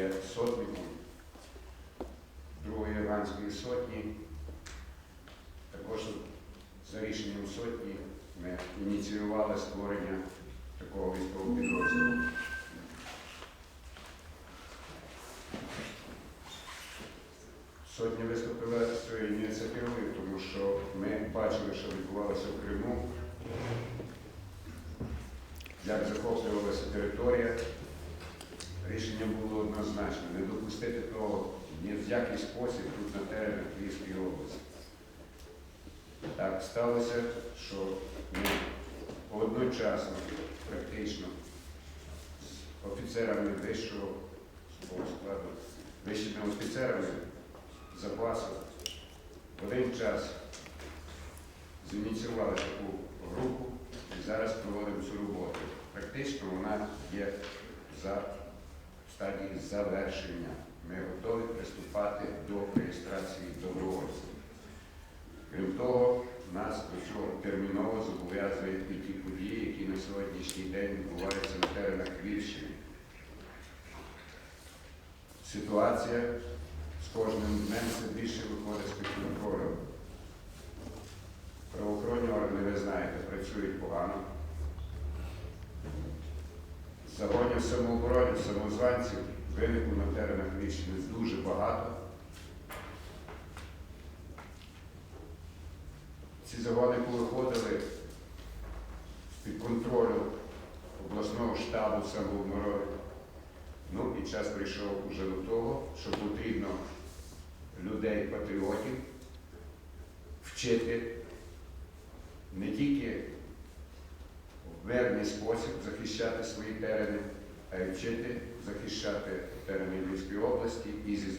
є сотником Другої Іванської сотні. Також за рішенням сотні ми ініціювали створення такого військового підрозділу. Сотня виступила з цією ініціативою, тому що ми бачили, що відбувалося в Криму, як захоплювалася територія. Рішення було однозначне не допустити того ні в який спосіб тут на теренах Львівської області. Так сталося, що ми одночасно, практично, з офіцерами вищого складу, вищими офіцерами запасу в один час зініціювали таку групу і зараз проводимо цю роботу. Практично вона є за стадії завершення. Ми готові приступати до реєстрації добровольців. Крім того, нас до цього терміново зобов'язує і ті події, які на сьогоднішній день відбуваються на теренах Львівщини. Ситуація з кожним днем все більше виходить з-під контролю. Правоохоронні органи, ви знаєте, працюють погано. Загонів самооборони, самозванців виникло на теренах Львівщини дуже багато. Ці загони повиходили з-під контролю обласного штабу самооборони. Ну і час прийшов уже до того, що потрібно людей-патріотів вчити не тільки в мирний спосіб захищати свої терени, а й вчити захищати терени Львівської області і зі